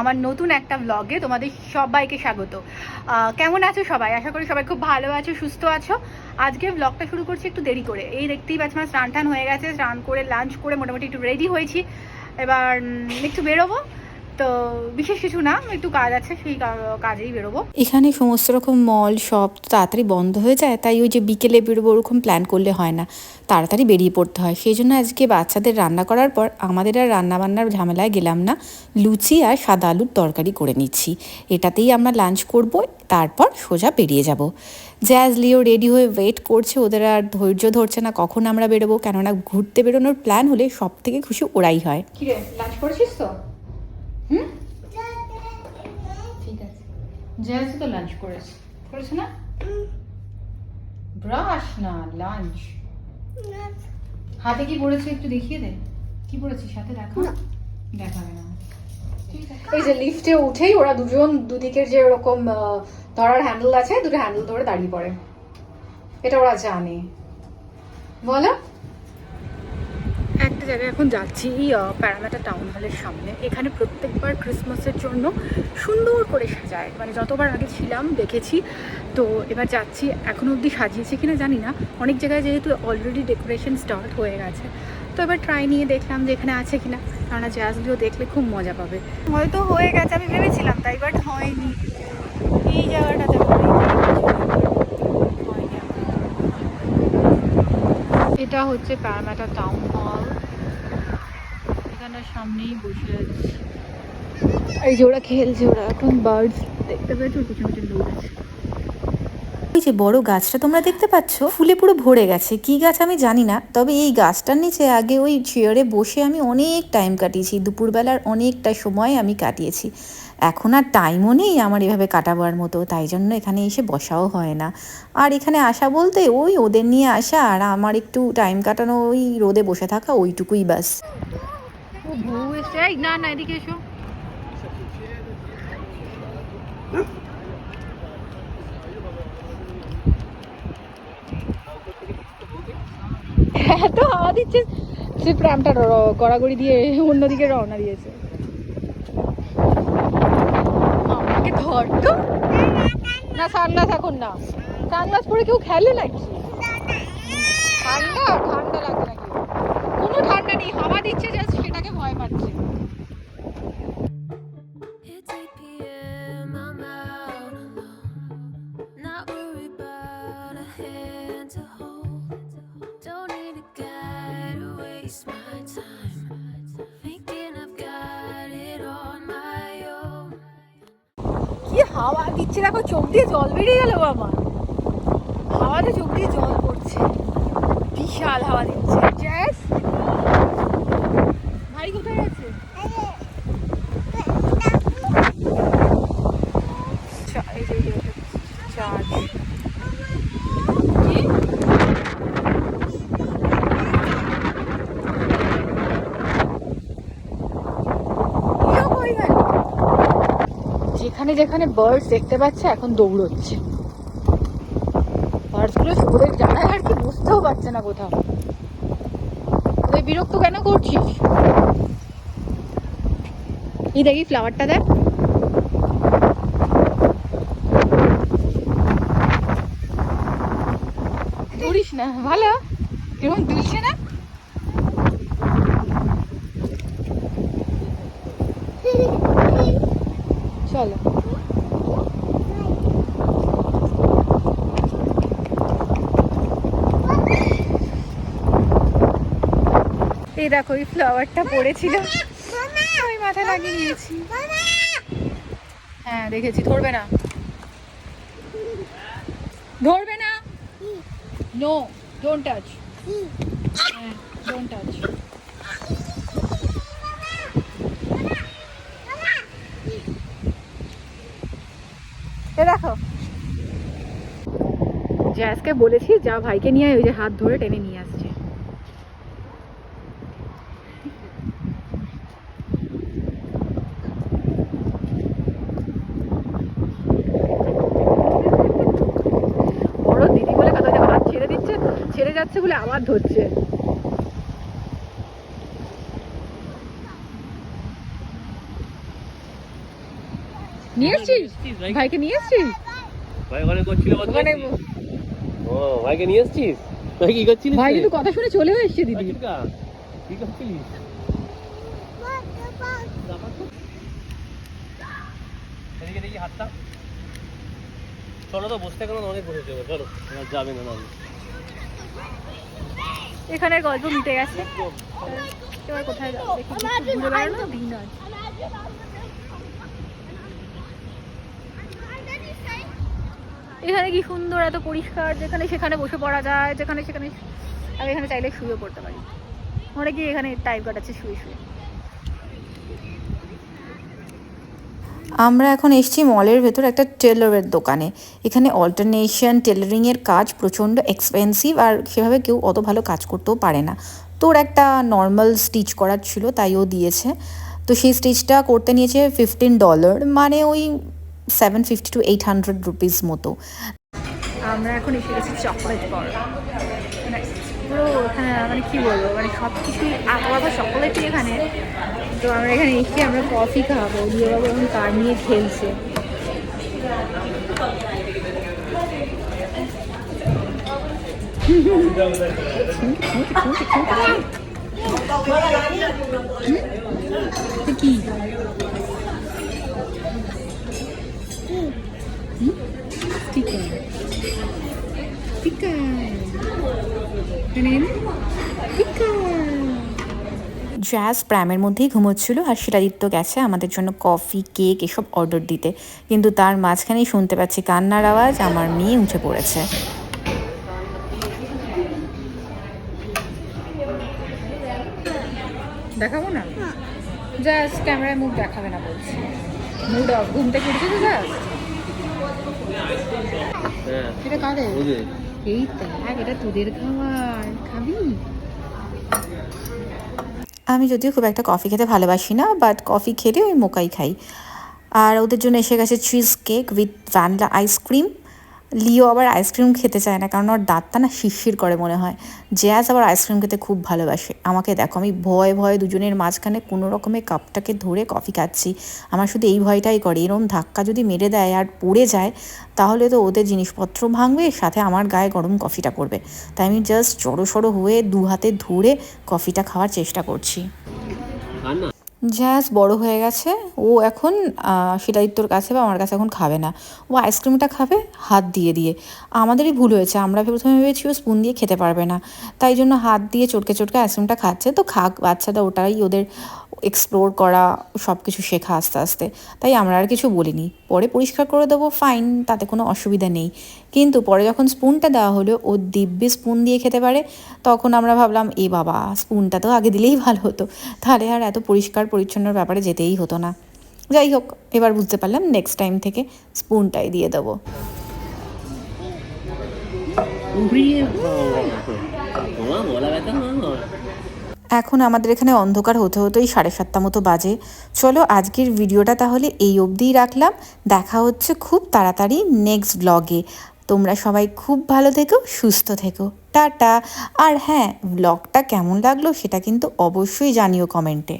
আমার নতুন একটা ব্লগে তোমাদের সবাইকে স্বাগত। কেমন আছো সবাই? আশা করি সবাই খুব ভালো আছো, সুস্থ আছো। আজকে ব্লগটা শুরু করছি একটু দেরি করে। এই দেখতেই পাচ্ছি আমার স্নান টান হয়ে গেছে, স্নান করে লাঞ্চ করে মোটামুটি একটু রেডি হয়েছি। এবার একটু বেরোবো। তো বিশেষ কিছু না একটু কাজ আছে সেই কাজেই বেরোবো। এখানে সমস্ত রকম মল সব তাড়াতাড়ি বন্ধ হয়ে যায় তাই ওই যে বিকেলে বেরোবো ওরকম প্ল্যান করলে হয় না। তাড়াতাড়ি বেরিয়ে পড়তে হয়। সেই জন্য আজকে বাচ্চাদের রান্না করার পর আমাদের আর রান্না বান্নার ঝামেলায় গেলাম না। লুচি আর সাদা আলুর তরকারি করে নিচ্ছি। এটাতেই আমরা লাঞ্চ করব তারপর সোজা বেরিয়ে যাব। জ্যাজ লিও রেডি হয়ে ওয়েট করছে ওদের আর ধৈর্য ধরছে না কখন আমরা বেরোবো। কেননা ঘুরতে বেরোনোর প্ল্যান হলে সব থেকে খুশি ওরাই হয়। কি রে লাঞ্চ করেছিস তো? হুম? ঠিক আছে। জেলস তো লাঞ্চ করেছে। করেছে না? ব্রাশ না লাঞ্চ হাতে কি পড়েছে একটু দেখিয়ে দে। কি পড়েছিস সাথে দেখা? দেখাবে না। এই যে লিফটে উঠেই ওরা দুজন দুদিকের যে ওরকম ধরার হ্যান্ডেল আছে দুটো হ্যান্ডেল ধরে দাঁড়িয়ে পড়ে। এটা ওরা জানে। বলো? জায়গায় এখন যাচ্ছি প্যারামেটা টাউন হলের সামনে। এখানে প্রত্যেকবার ক্রিসমাসের জন্য সুন্দর করে সাজায়। মানে যতবার আগে ছিলাম, দেখেছি। তো এবার যাচ্ছি, এখনও অবধি সাজিয়েছে কিনা জানি না। অনেক জায়গায় যেহেতু অলরেডি ডেকোরেশন স্টার্ট হয়ে গেছে। তো এবার ট্রাই নিয়ে দেখলাম যে এখানে আছে কিনা। কেননা জ্যাজগুলো দেখলে খুব মজা পাবে। হয়তো হয়ে গেছে, আমি ভেবেছিলাম তাই বাট হয়নি। এই জায়গাটাতে এটা হচ্ছে প্যারামাটা টাউন হল। এখানে সামনেই বসে আছে। এই যে ওরা খেলছে ওরা এখন বার্ডস দেখতে পেয়েছ? কিছু কিছু লোক আছে। এই যে বড় গাছটা তোমরা দেখতে পাচ্ছ ফুলে পুরো ভরে গেছে। কি গাছ আমি জানি না তবে এই গাছটার নিচে আগে ওই চেয়ারে বসে আমি অনেক টাইম কাটিয়েছি। দুপুরবেলার অনেকটা সময় আমি কাটিয়েছি। এখন আর টাইমও নেই আমার এভাবে কাটাবার মতো তাই জন্য এখানে এসে বসাও হয় না। আর এখানে আসা বলতে ওই ওদের নিয়ে আসা আর আমার একটু টাইম কাটানো ওই রোদে বসে থাকা ওইটুকুই বাস। ও না না, এদিকে এসো। এত হাওয়া দিচ্ছে সে প্রামটা গড়াগড়ি দিয়ে অন্যদিকে রওনা দিয়েছে। আমাকে ধর তো। না, সানগ্লাস এখন না। সানগ্লাস পরে কেউ খেলে নাকি? ঠান্ডা। নেই হাওয়া দিচ্ছে জাস্ট সেটাকে ভয় পাচ্ছে It's 8 p.m. I'm out alone. Not worried about a hand to hold. Don't need a guy to waste my time. Thinking I've got it on my own. কি হাওয়া দিচ্ছে দেখো চোখ দিয়ে জল বেরিয়ে গেল বাবা হাওয়াতে চোখ দিয়ে জল পড়ছে বিশাল হাওয়া দিচ্ছে জ্যাস ভাই কোথায় আছে চা- এই যে এই যে চার্জ কি এরকম হয়ে গেল? যেখানে বার্ডস দেখতে পাচ্ছে, এখন দৌড়চ্ছে। বার্ডসগুলো সরে যায় আর কি, বুঝতেও পারছে না কোথাও। তুই বিরক্ত কেন করছিস? এই দেখি ফ্লাওয়ারটা দেখ। দৌড়িস না, ভালো। কেমন দুলছে না? চলো। এই দেখো এই ফ্লাওয়ারটা পড়েছিল। আমি মাথা লাগিয়ে নিয়েছি হ্যাঁ দেখেছি ধরবে না। ধরবে না? নো ডোন্ট টাচ হ্যাঁ ডোন্ট টাচ এ দেখো। জ্যাসকে বলেছি যা ভাইকে নিয়ে ওই যে হাত ধরে টেনে নিয়ে আসছে বড় দিদি বলে কথা যে হাত ছেড়ে দিচ্ছে ছেড়ে যাচ্ছে বলে আবার ধরছে। নিয়ে এসছিস? ভাইকে নিয়ে এসছিস? ভাই ওখানে করছিল ওখানে ও ভাইকে নিয়ে এসছিস? ভাই কি করছিলিস ভাই কিন্তু কথা শুনে চলেও এসছে দিদি। কি করছিলিস? এদিকে দেখি হাতটা। চলো তো বসতে কেন অনেক বসেছে চলো। যাবে না। এখানের গল্প মিটে গেছে। এবার কোথায় যাব? দেখি ঘুরে বেড়ানো দিন আছে এখানে কি সুন্দর এত পরিষ্কার যেখানে সেখানে বসে পড়া যায় যেখানে সেখানে আমি এখানে চাইলে শুয়ে পড়তে পারি। অনেকেই এখানে টাইম কাটাচ্ছে শুয়ে শুয়ে। আমরা এখন এসেছি মলের ভেতর একটা টেলারের দোকানে। এখানে অল্টারনেশন টেলারিংয়ের কাজ প্রচণ্ড এক্সপেন্সিভ আর সেভাবে কেউ অত ভালো কাজ করতেও পারে না। তোর একটা নর্মাল স্টিচ করার ছিল, তাই ও দিয়েছে। তো সেই স্টিচটা করতে নিয়েছে ফিফটিন ডলার মানে ওই seven fifty to eight hundred rupees মতো। আমরা এখন এসে গেছি চকলেট মানে পুরো এখানে মানে কি বলব মানে সব কিছুই আলাদা চকলেটই এখানে তো আমরা এখানে এসে আমরা কফি খাব দিয়ে বাবু এখন কার নিয়ে খেলছে কি. Chicken. জ্যাজ প্র্যামের মধ্যেই ঘুমোচ্ছিল আর শিলাদিত্য গেছে আমাদের জন্য কফি কেক এসব অর্ডার দিতে। কিন্তু তার মাঝখানেই শুনতে পাচ্ছি কান্নার আওয়াজ আমার মেয়ে উঠে পড়েছে। দেখাবো না? জাস্ট ক্যামেরায় মুখ দেখাবে না বলছি। মুড অফ ঘুম থেকে উঠেছে জাস্ট হ্যাঁ। এটা কাদের? এই দেখ, এটা তোদের খাবার, খাবি? আমি যদিও খুব একটা কফি খেতে ভালোবাসি না বাট কফি খেলে ওই মোকাই খাই। আর ওদের জন্য এসে গেছে cheese cake with vanilla ice cream Leo আবার আইসক্রিম খেতে চায় না, কারণ ওর দাঁতটা না শিরশির করে মনে হয়। জ্যাজ আবার আইসক্রিম খেতে খুব ভালোবাসে। আমাকে দেখো, আমি ভয়ে ভয়ে দুজনের মাঝখানে কোনো রকমের কাপটাকে ধরে কফি খাচ্ছি। আমার শুধু এই ভয়টাই করে। এরম ধাক্কা যদি মেরে দেয় আর পড়ে যায়, তাহলে তো ওদের জিনিসপত্র ভাঙবে, সাথে আমার গায়ে গরম কফিটা করবে তাই আমি জাস্ট জড়ো সড়ো হয়ে দু হাতে ধরে কফিটা খাওয়ার চেষ্টা করছি। জ্যাস বড় হয়ে গেছে। ও এখন শিলাদিত্যর কাছে বা আমার কাছে এখন খাবে না। ও আইসক্রিমটা খাবে, হাত দিয়ে দিয়ে। আমাদেরই ভুল হয়েছে। আমরা প্রথমে ভেবেছি ও স্পুন দিয়ে খেতে পারবে না। তাই জন্য হাত দিয়ে চটকে চটকে আইসক্রিমটা খাচ্ছে। তো খাক, বাচ্চাটা ওটাই ওদের এক্সপ্লোর করা সব কিছু শেখা আস্তে আস্তে তাই আমরা আর কিছু বলিনি পরে পরিষ্কার করে দেবো ফাইন তাতে কোনো অসুবিধা নেই কিন্তু পরে যখন স্পুনটা দেওয়া হলো ও দিব্যি স্পুন দিয়ে খেতে পারে তখন আমরা ভাবলাম এ বাবা স্পুনটা তো আগে দিলেই ভালো হতো তাহলে আর এত পরিষ্কার পরিচ্ছন্নর ব্যাপারে যেতেই হতো না যাই হোক এবার বুঝতে পারলাম নেক্সট টাইম থেকে স্পুনটাই দিয়ে দেবো এখন আমাদের এখানে অন্ধকার হতে হতেই সাড়ে সাতটা মতো বাজে। চলো আজকের ভিডিওটা তাহলে এই অবধিই রাখলাম। দেখা হচ্ছে খুব তাড়াতাড়ি নেক্সট ব্লগে তোমরা সবাই খুব ভালো থেকো, সুস্থ থেকো। টাটা। আর হ্যাঁ ব্লগটা কেমন লাগল সেটা কিন্তু অবশ্যই জানিও কমেন্টে